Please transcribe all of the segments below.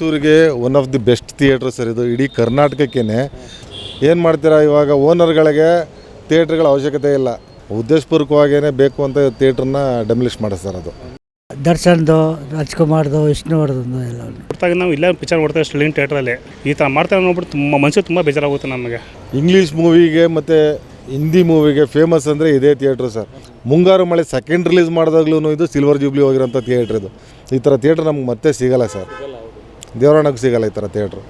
ಮೈಸೂರಿಗೆ one of the best theatre sir ಇದು. ಇಡೀ ಕರ್ನಾಟಕಕ್ಕೇನೆ. ಏನು ಮಾಡ್ತೀರಾ ಇವಾಗ? ಓನರ್ಗಳಿಗೆ ಥಿಯೇಟ್ರ್ಗಳ ಅವಶ್ಯಕತೆ ಇಲ್ಲ. ಉದ್ದೇಶಪೂರ್ವಕವಾಗೇನೆ ಬೇಕು ಅಂತ ಥಿಯೇಟ್ರನ್ನ ಡೆಮಲಿಷ್ ಸರ್ ಅದು. ದರ್ಶನ್ದು ರಾಜ್ಕುಮಾರ್ದು ವಿಷ್ಣುವರ್ಧನ್ದು ಎಲ್ಲ ಹೊರತಾಗಿ ನಾವು ಇಲ್ಲೇ ಪಿಕ್ಚರ್ ನೋಡ್ತಾ ಸ್ಟೆಲಿಂಗ್ ಥಿಯೇಟ್ರಲ್ಲಿ ಈ ಥರ ಮಾಡ್ತಾರೆ ನೋಡ್ಬಿಟ್ಟು ತುಂಬ ಮನಸ್ಸಿಗೆ ತುಂಬ ಬೇಜಾರಾಗುತ್ತೆ ನಮಗೆ. ಇಂಗ್ಲೀಷ್ ಮೂವಿಗೆ ಮತ್ತು ಹಿಂದಿ ಮೂವಿಗೆ ಫೇಮಸ್ ಅಂದರೆ ಇದೇ ಥಿಯೇಟ್ರು ಸರ್. ಮುಂಗಾರು ಮಳೆ ಸೆಕೆಂಡ್ ರಿಲೀಸ್ ಮಾಡಿದಾಗ್ಲೂ ಇದು ಸಿಲ್ವರ್ ಜೂಬ್ಲಿ ಹೋಗಿರೋಂಥ ಥಿಯೇಟ್ರ್ ಇದು. ಈ ಥರ ಥಿಯೇಟ್ರ್ ನಮ್ಗೆ ಮತ್ತೆ ಸಿಗಲ್ಲ ಸರ್. ದೇವರಾಣಕ್ಕೆ ಸಿಗಲ್ಲ ಈ ಥರ ಥಿಯೇಟ್ರು.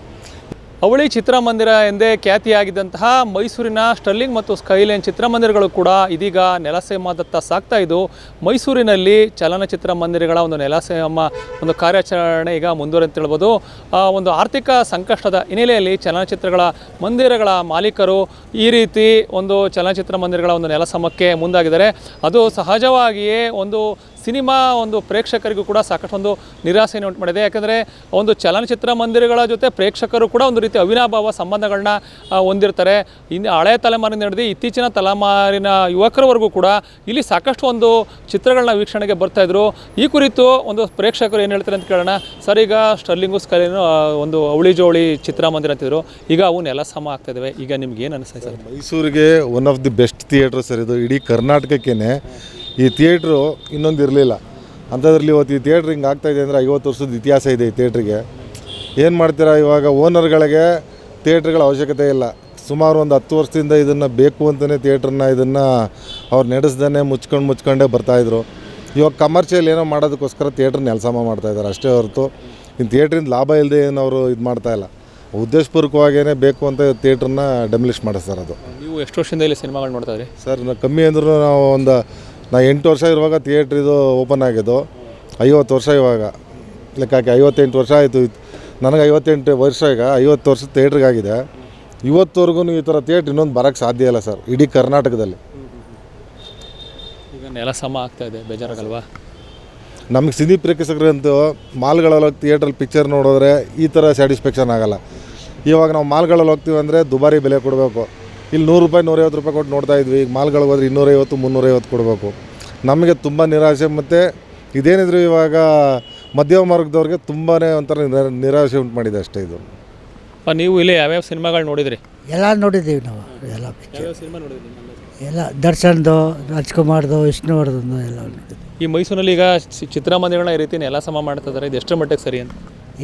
ಅವಳಿ ಚಿತ್ರಮಂದಿರ ಎಂದೇ ಖ್ಯಾತಿಯಾಗಿದ್ದಂತಹ ಮೈಸೂರಿನ ಸ್ಟರ್ಲಿಂಗ್ ಮತ್ತು ಸ್ಕೈಲೈನ್ ಚಿತ್ರಮಂದಿರಗಳು ಕೂಡ ಇದೀಗ ನೆಲಸೇಮದತ್ತ ಸಾಗ್ತಾ ಇದ್ದು, ಮೈಸೂರಿನಲ್ಲಿ ಚಲನಚಿತ್ರ ಮಂದಿರಗಳ ಒಂದು ನೆಲಸೇಮ ಒಂದು ಕಾರ್ಯಾಚರಣೆ ಈಗ ಮುಂದುವರೆ ಅಂತ ಹೇಳ್ಬೋದು. ಒಂದು ಆರ್ಥಿಕ ಸಂಕಷ್ಟದ ಹಿನ್ನೆಲೆಯಲ್ಲಿ ಚಲನಚಿತ್ರಗಳ ಮಂದಿರಗಳ ಮಾಲೀಕರು ಈ ರೀತಿ ಒಂದು ಚಲನಚಿತ್ರ ಮಂದಿರಗಳ ಒಂದು ನೆಲಸಮಕ್ಕೆ ಮುಂದಾಗಿದ್ದಾರೆ. ಅದು ಸಹಜವಾಗಿಯೇ ಒಂದು ಸಿನಿಮಾ ಒಂದು ಪ್ರೇಕ್ಷಕರಿಗೂ ಕೂಡ ಸಾಕಷ್ಟು ಒಂದು ನಿರಾಸೆಯನ್ನು ಉಂಟು ಮಾಡಿದೆ ಯಾಕಂದರೆ ಒಂದು ಚಲನಚಿತ್ರ ಮಂದಿರಗಳ ಜೊತೆ ಪ್ರೇಕ್ಷಕರು ಕೂಡ ಒಂದು ರೀತಿ ಅವಿನಾಭಾವ ಸಂಬಂಧಗಳನ್ನ ಹೊಂದಿರ್ತಾರೆ. ಇನ್ನು ಹಳೆಯ ತಲೆಮಾರಿನ ನಡೆದು ಇತ್ತೀಚಿನ ತಲೆಮಾರಿನ ಯುವಕರವರೆಗೂ ಕೂಡ ಇಲ್ಲಿ ಸಾಕಷ್ಟು ಒಂದು ಚಿತ್ರಗಳನ್ನ ವೀಕ್ಷಣೆಗೆ ಬರ್ತಾಯಿದ್ರು ಈ ಕುರಿತು ಒಂದು ಪ್ರೇಕ್ಷಕರು ಏನು ಹೇಳ್ತಾರೆ ಅಂತ ಕೇಳೋಣ. ಸರ್, ಈಗ ಸ್ಟರ್ಲಿಂಗು ಸ್ಕಲಿನ ಒಂದು ಅವಳಿ ಜೋಳಿ ಚಿತ್ರಮಂದಿರ ಅಂತಿದ್ರು ಈಗ ಅವು ನೆಲ ಸಮ ಆಗ್ತಾಯಿದ್ದಾವೆ ಈಗ ನಿಮ್ಗೆ ಏನು ಅನಿಸ್ತಾ ಸರ್? ಮೈಸೂರಿಗೆ one of the best theatre sir ಇದು. ಇಡೀ ಕರ್ನಾಟಕಕ್ಕೇ ಈ ಥಿಯೇಟ್ರು ಇನ್ನೊಂದು ಇರಲಿಲ್ಲ. ಅಂಥದ್ರಲ್ಲಿ ಇವತ್ತು ಈ ಥಿಯೇಟ್ರ್ ಹಿಂಗೆ ಆಗ್ತಾಯಿದೆ ಅಂದರೆ ಐವತ್ತು ವರ್ಷದ ಇತಿಹಾಸ ಇದೆ ಈ ಥಿಯೇಟ್ರಿಗೆ ಏನು ಮಾಡ್ತೀರಾ ಇವಾಗ? ಓನರ್ಗಳಿಗೆ ಥಿಯೇಟ್ರ್ಗಳ ಅವಶ್ಯಕತೆ ಇಲ್ಲ. ಸುಮಾರು ಒಂದು ಹತ್ತು ವರ್ಷದಿಂದ ಇದನ್ನು ಬೇಕು ಅಂತಲೇ ಥಿಯೇಟ್ರನ್ನ ಇದನ್ನು ಅವ್ರು ನಡೆಸ್ದೇ ಮುಚ್ಕೊಂಡು ಮುಚ್ಕೊಂಡೇ ಬರ್ತಾಯಿದ್ರು ಇವಾಗ ಕಮರ್ಷಿಯಲ್ ಏನೋ ಮಾಡೋದಕ್ಕೋಸ್ಕರ ಥಿಯೇಟ್ರ್ ನೆಲಸಮ ಮಾಡ್ತಾಯಿದ್ದಾರೆ ಅಷ್ಟೇ ಹೊರತು. ಇನ್ನು ಥಿಯೇಟ್ರಿಂದ ಲಾಭ ಇಲ್ಲದೆ ಏನು ಅವರು ಇದು ಮಾಡ್ತಾಯಿಲ್ಲ ಉದ್ದೇಶಪೂರ್ವಕವಾಗೇ ಬೇಕು ಅಂತ ಥಿಯೇಟ್ರನ್ನ ಡೆಮಲಿಷ್ ಮಾಡಿಸ್ತಾರೆ ಅದು. ನೀವು ಎಷ್ಟು ವರ್ಷದಿಂದ ಇಲ್ಲಿ ಸಿನಿಮಾಗಳು ನೋಡ್ತಾ ಇದ್ರಿ? ಸರ್ ಕಮ್ಮಿ ಅಂದ್ರೂ ನಾವು ಒಂದು ನಾ ಎಂಟು ವರ್ಷ ಇರುವಾಗ ಥಿಯೇಟ್ರ್ ಇದು ಓಪನ್ ಆಗಿದ್ದು ಐವತ್ತು ವರ್ಷ ಇವಾಗ. ಲೆಕ್ಕ ಹಾಕಿ ಐವತ್ತೆಂಟು ವರ್ಷ ಆಯಿತು. ನನಗೆ ಐವತ್ತೆಂಟು ವರ್ಷ ಈಗ ಐವತ್ತು ವರ್ಷ ಥಿಯೇಟ್ರಿಗಾಗಿದೆ ಇವತ್ತವರೆಗೂ ಈ ಥರ ಥಿಯೇಟ್ರ್ ಇನ್ನೊಂದು ಬರೋಕ್ಕೆ ಸಾಧ್ಯ ಇಲ್ಲ ಸರ್ ಇಡೀ ಕರ್ನಾಟಕದಲ್ಲಿ. ಈಗ ನೆಲ ಸಮ ಆಗ್ತಾ ಇದೆ ಬೇಜಾರಾಗಲ್ವಾ? ನಮಗೆ ಸಿನಿ ಪ್ರೇಕ್ಷಕರಂತೂ ಮಾಲ್ಗಳಲ್ಲಿ ಹೋಗಿ ಥಿಯೇಟ್ರಲ್ಲಿ ಪಿಕ್ಚರ್ ನೋಡಿದ್ರೆ ಈ ಥರ ಸ್ಯಾಟಿಸ್ಫ್ಯಾಕ್ಷನ್ ಆಗಲ್ಲ. ಇವಾಗ ನಾವು ಮಾಲ್ಗಳಲ್ಲಿ ಹೋಗ್ತೀವಿ ಅಂದರೆ ದುಬಾರಿ ಬೆಲೆ ಕೊಡಬೇಕು. ಇಲ್ಲಿ ನೂರು ರೂಪಾಯಿ ನೂರೈವತ್ತು ರೂಪಾಯಿ ಕೊಟ್ಟು ನೋಡ್ತಾ ಇದ್ವಿ. ಈಗ ಮಾಲ್ಗಳಿಗೆ ಹೋದ್ರೆ ಇನ್ನೂರೈವತ್ತು ಮುನ್ನೂರೈವತ್ತು ಕೊಡಬೇಕು. ನಮಗೆ ತುಂಬ ನಿರಾಶೆ ಮತ್ತು ಇದೇನಿದ್ರು ಇವಾಗ ಮಧ್ಯಮ ವರ್ಗದವ್ರಿಗೆ ತುಂಬಾ ಒಂಥರ ನಿರಾ- ನಿರಾಶೆ ಉಂಟು ಮಾಡಿದೆ ಅಷ್ಟೇ ಇದು. ಅಪ್ಪ, ನೀವು ಇಲ್ಲಿ ಯಾವ್ಯಾವ ಸಿನಿಮಾಗಳು ನೋಡಿದ್ರಿ? ಎಲ್ಲ ನೋಡಿದ್ದೀವಿ ನಾವು ಎಲ್ಲ ಪಿಕ್ಚರ್ ಎಲ್ಲ ದರ್ಶನ್ದು ರಾಜ್ಕುಮಾರ್ದು ವಿಷ್ಣುವರ್ಧನ್ದು ಎಲ್ಲ ಈ ಮೈಸೂರಲ್ಲಿ ಈಗ ಚಿತ್ರಮಂದಿರಗಳನ್ನ ಈ ರೀತಿ ಎಲ್ಲ ಸಮ ಮಾಡ್ತಾ ಇದ್ದಾರೆ ಇದು ಎಷ್ಟರ ಮಟ್ಟಿಗೆ ಸರಿ ಅಂತ?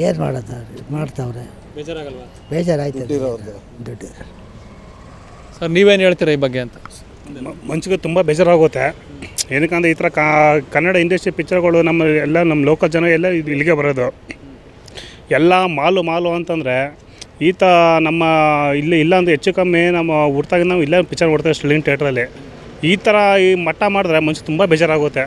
ಏನು ಮಾಡತ್ತಾರೆ ಮಾಡ್ತಾವ್ರೆ? ಬೇಜಾರಾಗಲ್ವಾ? ಬೇಜಾರಾಯ್ತು ದುಡ್ಡು ಸರ್ ನೀವೇನು ಹೇಳ್ತೀರಾ ಈ ಬಗ್ಗೆ ಅಂತ? ಮನ್ಸಿಗೆ ತುಂಬ ಬೇಜಾರಾಗುತ್ತೆ. ಏನಕ್ಕಂದ್ರೆ ಈ ಥರ ಕಾ ಕನ್ನಡ ಇಂಡಸ್ಟ್ರಿ ಪಿಕ್ಚರ್ಗಳು ನಮ್ಮ ಎಲ್ಲ ನಮ್ಮ ಲೋಕಲ್ ಜನ ಎಲ್ಲ ಇದು ಇಲ್ಲಿಗೆ ಬರೋದು. ಎಲ್ಲ ಮಾಲು ಮಾಲು ಅಂತಂದರೆ ಈತ ನಮ್ಮ ಇಲ್ಲಿ ಇಲ್ಲ ಅಂದ್ರೆ ಹೆಚ್ಚು ಕಮ್ಮಿ ನಮ್ಮ ಹುಡ್ತಾಗ ನಾವು ಇಲ್ಲೇ ಪಿಕ್ಚರ್ ನೋಡ್ತೇವೆ ಸ್ಟೆಲಿಂಗ್ ಥಿಯೇಟ್ರಲ್ಲಿ ಈ ಥರ ಈ ಮಟ್ಟ ಮಾಡಿದ್ರೆ ಮನ್ಸಿಗೆ ತುಂಬ ಬೇಜಾರಾಗುತ್ತೆ.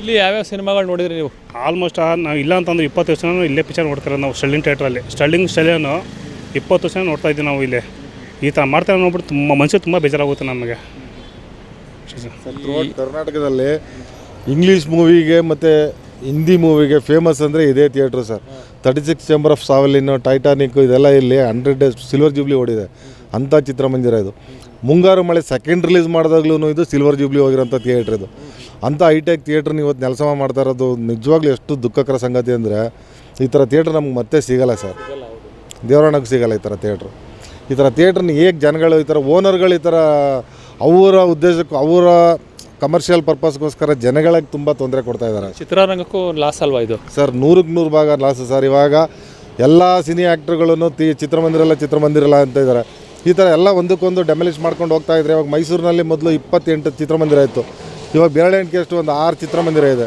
ಇಲ್ಲಿ ಯಾವ್ಯಾವ ಸಿನಿಮಾಗಳು ನೋಡಿದ್ರಿ ನೀವು? ಆಲ್ಮೋಸ್ಟ್ ನಾವು ಇಲ್ಲ ಅಂತಂದ್ರೆ ಇಪ್ಪತ್ತು ವರ್ಷನೂ ಇಲ್ಲೇ ಪಿಕ್ಚರ್ ನೋಡ್ತಾರೆ ನಾವು ಸ್ಟರ್ಲಿಂಗ್ ಥಿಯೇಟ್ರಲ್ಲಿ ಸ್ಟರ್ಲಿಂಗ್ ಸ್ಟೆಲಿಯನ್ನು ಇಪ್ಪತ್ತು ವರ್ಷ ನೋಡ್ತಾ ಇದ್ದೀವಿ ನಾವು ಇಲ್ಲಿ. ಈ ಥರ ಮಾಡ್ತಾರೆ ನೋಡ್ಬಿಟ್ಟು ತುಂಬ ಮನಸ್ಸು ತುಂಬ ಬೇಜಾರಾಗುತ್ತೆ ನಮಗೆ. ಕರ್ನಾಟಕದಲ್ಲಿ ಇಂಗ್ಲೀಷ್ ಮೂವಿಗೆ ಮತ್ತು ಹಿಂದಿ ಮೂವಿಗೆ ಫೇಮಸ್ ಅಂದರೆ ಇದೇ theatre sir thirty six chamber of ಸಾವಲಿನ್ನು Titanic ಇದೆಲ್ಲ ಇಲ್ಲಿ ಹಂಡ್ರೆಡ್ ಡೇಸ್ ಸಿಲ್ವರ್ ಜೂಬ್ಲಿ ಓಡಿದೆ. ಅಂಥ ಚಿತ್ರಮಂದಿರ ಇದು. ಮುಂಗಾರು ಮಳೆ ಸೆಕೆಂಡ್ ರಿಲೀಸ್ ಮಾಡಿದಾಗ್ಲೂ ಇದು ಸಿಲ್ವರ್ ಜೂಬ್ಲಿ ಹೋಗಿರೋಂಥ ಥಿಯೇಟ್ರ್ ಇದು. ಅಂಥ ಹೈಟೆಕ್ ಥಿಯೇಟ್ರನ್ನ ಇವತ್ತು ನೆಲಸಮ ಮಾಡ್ತಾ ಇರೋದು ನಿಜವಾಗ್ಲೂ ಎಷ್ಟು ದುಃಖಕರ ಸಂಗತಿ ಅಂದರೆ ಈ ಥರ ಥಿಯೇಟ್ರ್ ನಮ್ಗೆ ಮತ್ತೆ ಸಿಗಲ್ಲ ಸರ್ ದೇವರಾಣಕ್ಕೆ ಸಿಗಲ್ಲ ಈ ಥರ ಥಿಯೇಟ್ರು ಈ ಥರ ಥಿಯೇಟ್ರನ್ನ ಹೇಗೆ ಜನಗಳು ಈ ಥರ ಓನರ್ಗಳು ಈ ಥರ ಅವರ ಉದ್ದೇಶಕ್ಕೂ ಅವರ ಕಮರ್ಷಿಯಲ್ ಪರ್ಪಸ್ಗೋಸ್ಕರ ಜನಗಳಿಗೆ ತುಂಬ ತೊಂದರೆ ಕೊಡ್ತಾ ಇದ್ದಾರೆ. ಚಿತ್ರರಂಗಕ್ಕೂ ಲಾಸ್ ಅಲ್ವಾ ಇದು? ಸರ್ ನೂರಕ್ಕೆ ನೂರು ಭಾಗ ಲಾಸ್ ಸರ್. ಇವಾಗ ಎಲ್ಲ ಸಿನಿ ಆ್ಯಕ್ಟ್ರುಗಳನ್ನು ತಿ ಚಿತ್ರಮಂದಿರಲ್ಲ ಚಿತ್ರಮಂದಿರಲ್ಲ ಅಂತ ಇದ್ದಾರೆ. ಈ ಥರ ಎಲ್ಲ ಒಂದಕ್ಕೊಂದು ಡೆಮಲಿಷ್ ಮಾಡ್ಕೊಂಡು ಹೋಗ್ತಾ ಇದ್ದಾರೆ ಇವಾಗ ಮೈಸೂರಿನಲ್ಲಿ ಮೊದಲು ಇಪ್ಪತ್ತೆಂಟು ಚಿತ್ರಮಂದಿರ ಇತ್ತು. ಇವಾಗ ಬೆರಳೆಂಟಿಗೆ ಎಷ್ಟು ಒಂದು ಆರು ಚಿತ್ರಮಂದಿರ ಇದೆ.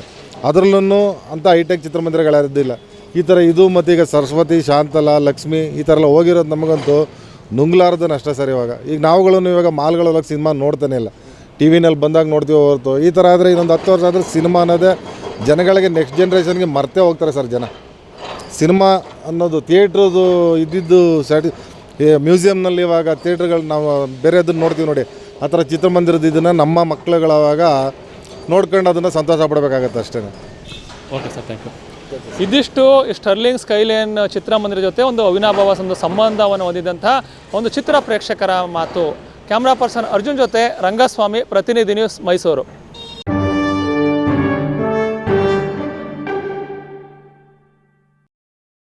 ಅದರಲ್ಲೂ ಅಂಥ ಹೈಟೆಕ್ ಚಿತ್ರಮಂದಿರಗಳಿದ್ದಿಲ್ಲ. ಈ ಥರ ಇದು ಮತ್ತು ಈಗ ಸರಸ್ವತಿ ಶಾಂತಲ ಲಕ್ಷ್ಮಿ ಈ ಥರ ಎಲ್ಲ ಹೋಗಿರೋದು ನಮಗಂತೂ ನುಂಗ್ಲಾರ್ದು ನಷ್ಟ ಸರ್ ಇವಾಗ. ಈಗ ನಾವುಗಳನ್ನು ಇವಾಗ ಮಾಲ್ಗಳೊಳಗೆ ಸಿನಿಮಾ ನೋಡ್ತಾನೆ ಇಲ್ಲ. ಟಿ ವಿನಲ್ಲಿ ಬಂದಾಗ ನೋಡ್ತೀವಿ ಹೊರತು. ಈ ಥರ ಆದರೆ ಇನ್ನೊಂದು ಹತ್ತು ವರ್ಷ ಆದರೆ ಸಿನಿಮಾ ಅನ್ನೋದೇ ಜನಗಳಿಗೆ ನೆಕ್ಸ್ಟ್ ಜನ್ರೇಷನ್ಗೆ ಮರ್ತೇ ಹೋಗ್ತಾರೆ ಸರ್ ಜನ. ಸಿನಿಮಾ ಅನ್ನೋದು ಥಿಯೇಟ್ರದು ಇದ್ದಿದ್ದು ಸ್ಯಾಟಿ ಮ್ಯೂಸಿಯಮ್ನಲ್ಲಿ ಇವಾಗ ಥಿಯೇಟ್ರ್ಗಳು ನಾವು ಬೇರೆದನ್ನು ನೋಡ್ತೀವಿ ನೋಡಿ. ಆ ಥರ ಚಿತ್ರಮಂದಿರದ ಇದನ್ನು ನಮ್ಮ ಮಕ್ಕಳುಗಳವಾಗ ನೋಡ್ಕೊಂಡು ಅದನ್ನು ಸಂತೋಷ ಪಡಬೇಕಾಗತ್ತೆ ಅಷ್ಟೇ ಓಕೆ ಸರ್ ಥ್ಯಾಂಕ್ ಯು ಇದಿಷ್ಟು ಸ್ಟರ್ಲಿಂಗ್ ಸ್ಕೈಲೇನ್ ಚಿತ್ರಮಂದಿರ ಜೊತೆ ಒಂದು ಅವಿನಾಭಾವ ಒಂದು ಸಂಬಂಧವನ್ನು ಹೊಂದಿದಂತಹ ಒಂದು ಚಿತ್ರ ಪ್ರೇಕ್ಷಕರ ಮಾತು. ಕ್ಯಾಮ್ರಾ ಪರ್ಸನ್ ಅರ್ಜುನ್ ಜೊತೆ ರಂಗಸ್ವಾಮಿ, ಪ್ರತಿನಿಧಿ ನ್ಯೂಸ್ ಮೈಸೂರು.